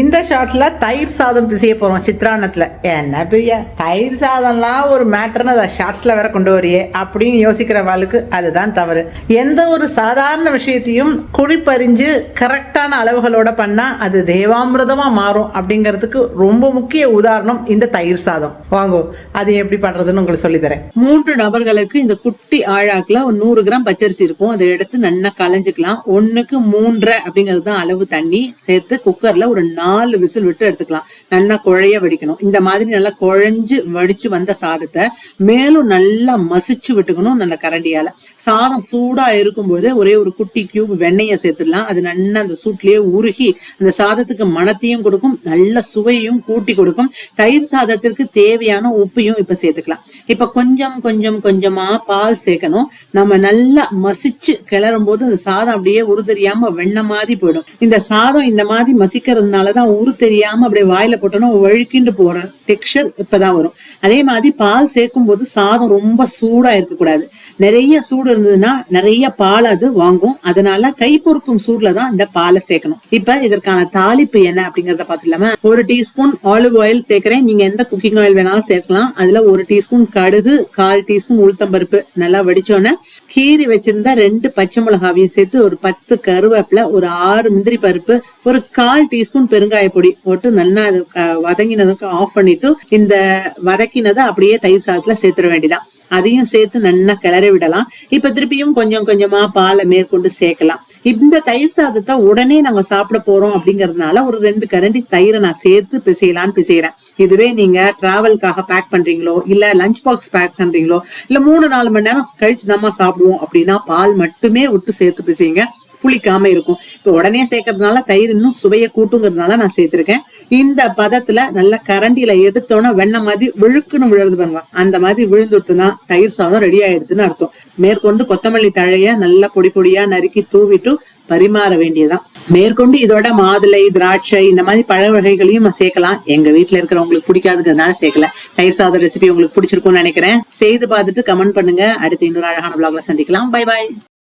இந்த ஷார்ட்டில் தயிர் சாதம் பிசைய போகிறோம் சித்ரானத்துல என்ன பிரியா? தயிர் சாதம்லாம் ஒரு மேட்டர்னு அதை ஷார்ட்ஸில் வேற கொண்டு வரையே அப்படின்னு யோசிக்கிற வாழ்க்கு அதுதான் தவறு. எந்த ஒரு சாதாரண விஷயத்தையும் குழிப்பறிஞ்சு கரெக்டான அளவுகளோட பண்ணால் அது தேவாமிரதமாக மாறும் அப்படிங்கிறதுக்கு ரொம்ப முக்கிய உதாரணம் இந்த தயிர் சாதம். வாங்கோ அது எப்படி பண்ணுறதுன்னு உங்களுக்கு சொல்லித்தரேன். மூன்று நபர்களுக்கு இந்த குட்டி ஆழாக்கில் ஒரு நூறு கிராம் பச்சரிசி இருக்கும். அதை எடுத்து நல்லா கலைஞ்சிக்கலாம் ஒன்றுக்கு மூன்றரை அப்படிங்கிறது தான் அளவு தண்ணி. சேர்த்து குக்கரில் ஒரு நாலு விசில் விட்டு எடுத்துக்கலாம். நல்லா குழைய வடிக்கணும். இந்த மாதிரி நல்லா குழஞ்சு வடிச்சு வந்த சாதத்தை மேலும் நல்லா மசிச்சு விட்டுக்கணும் நல்ல கரண்டியால. சாதம் சூடா இருக்கும்போது ஒரே ஒரு குட்டி கியூப் வெண்ணெயை சேர்த்துடலாம். அது நல்லா அந்த சூட்லயே உருகி அந்த சாதத்துக்கு மனத்தையும் கொடுக்கும். நல்ல சுவையும் கூட்டி கொடுக்கும். தயிர் சாதத்திற்கு தேவையான உப்பையும் இப்ப சேர்த்துக்கலாம். இப்ப கொஞ்சம் கொஞ்சம் கொஞ்சமா பால் சேர்க்கணும். நம்ம நல்லா மசிச்சு கிளறும் போது அந்த சாதம் அப்படியே உரு தெரியாம வெண்ணெய் மாதிரி போயிடும். இந்த சாதம் இந்த மாதிரி மசிக்கிறதுனால அவ்வளவுதான் உரு தெரியாம அப்படியே வாயில போட்டோம்னா வழுக்கிண்டு போற டெக்ஸ்டர் இப்பதான் வரும். அதே மாதிரி பால் சேர்க்கும் போது சாதம் ரொம்ப சூடா இருக்கக்கூடாது. நிறைய சூடு இருந்ததுன்னா நிறைய பால் அது வாங்கும். அதனால கை பொறுக்கும் சூட்ல தான் இந்த பாலை சேர்க்கணும். இப்ப இதற்கான தாளிப்பு என்ன அப்படிங்கறத பாத்துலாமா ஒரு டீஸ்பூன் ஆலிவ் ஆயில் சேர்க்கிறேன். நீங்க எந்த குக்கிங் ஆயில் வேணாலும் சேர்க்கலாம். அதுல ஒரு டீஸ்பூன் கடுகு கால் டீஸ்பூன் உளுத்தம்பருப்பு நல்லா வடிச்சோன்னே கீரி வச்சிருந்தா ரெண்டு பச்சை மிளகாவையும் சேர்த்து ஒரு பத்து கருவேப்பிலை ஒரு ஆறு முந்திரி பருப்பு ஒரு கால் டீஸ்பூன் பெருங்காய பொடி போட்டு நல்லா அது வதங்கினதுக்கு ஆஃப் பண்ணிட்டு இந்த வதக்கினதை அப்படியே தயிர் சாதத்துல சேர்த்துட வேண்டியதான் அதையும் சேர்த்து நல்லா கிளறி விடலாம். இப்ப திருப்பியும் கொஞ்சம் கொஞ்சமா பாலை மேற்கொண்டு சேர்க்கலாம். இந்த தயிர் சாதத்தை உடனே நாங்க சாப்பிட போறோம் அப்படிங்கறதுனால ஒரு ரெண்டு கரண்டி தயிரை நான் சேர்த்து பிசையலான்னு பிசைகிறேன் இதுவே நீங்க டிராவல்காக பேக் பண்றீங்களோ இல்ல லஞ்ச் பாக்ஸ் பேக் பண்றீங்களோ இல்ல மூணு நாலு மணி நேரம் கழிச்சு நம்ம சாப்பிடுவோம் அப்படின்னா பால் மட்டுமே விட்டு சேர்த்து பிசைங்க புளிக்காம இருக்கும். இப்போ உடனே சேர்க்கறதுனால தயிர் இன்னும் சுவையை கூட்டுங்கிறதுனால நான் சேர்த்திருக்கேன். இந்த பதத்துல நல்ல கரண்டியில எடுத்தோன்னா வெண்ணெய் மாதிரி விழுக்குன்னு விழுறது பாருங்க. அந்த மாதிரி விழுந்துடுத்துனா தயிர் சாதம் ரெடி ஆயிடுதுன்னு அர்த்தம். மேற்கொண்டு கொத்தமல்லி தழைய நல்லா பொடி பொடியா நறுக்கி தூவிட்டு பரிமாற வேண்டியதான் மேற்கொண்டு இதோட மாதுளை திராட்சை இந்த மாதிரி பழ வகைகளையும் சேர்க்கலாம். எங்க வீட்டுல இருக்கிறவங்களுக்கு பிடிக்காதுங்கிறதுனால சேர்க்கல. தயிர் சாதம் ரெசிபி உங்களுக்கு பிடிச்சிருக்கும்னு நினைக்கிறேன். செய்து பார்த்துட்டு கமெண்ட் பண்ணுங்க. அடுத்து இன்னொரு அழகான பிளாக்ல சந்திக்கலாம். Bye bye